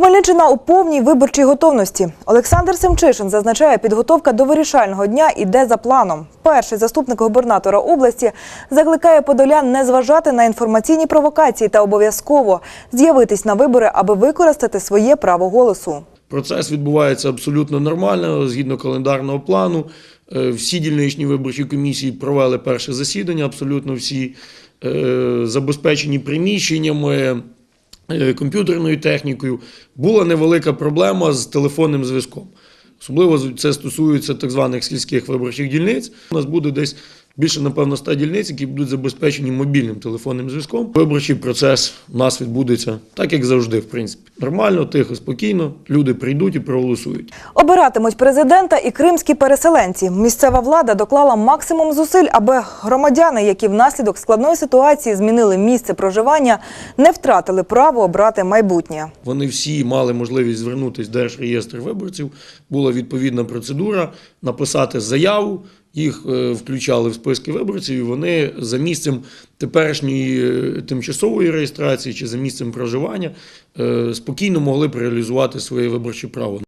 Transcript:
Хмельниччина у повній виборчій готовності. Олександр Семчишин зазначає, підготовка до вирішального дня іде за планом. Перший заступник губернатора області закликає подолян не зважати на інформаційні провокації та обов'язково з'явитись на вибори, аби використати своє право голосу. Процес відбувається абсолютно нормально, згідно календарного плану. Е, Всі дільничні виборчі комісії провели перше засідання, абсолютно всі е, забезпечені приміщеннями, комп'ютерною технікою. Була невелика проблема з телефонним зв'язком. Особливо це стосується так званих сільських виборчих дільниць. У нас буде десь більше, напевно, 100 дільниць, які будуть забезпечені мобільним телефонним зв'язком. Виборчий процес у нас відбудеться так, як завжди, в принципі. Нормально, тихо, спокійно. Люди прийдуть і проголосують. Обиратимуть президента і кримські переселенці. Місцева влада доклала максимум зусиль, аби громадяни, які внаслідок складної ситуації змінили місце проживання, не втратили право обрати майбутнє. Вони всі мали можливість звернутися в Держреєстр виборців. Була відповідна процедура написати заяву. Їх е, включали в списки виборців, і вони за місцем теперішньої е, тимчасової реєстрації чи за місцем проживання е, спокійно могли б реалізувати своє виборче право.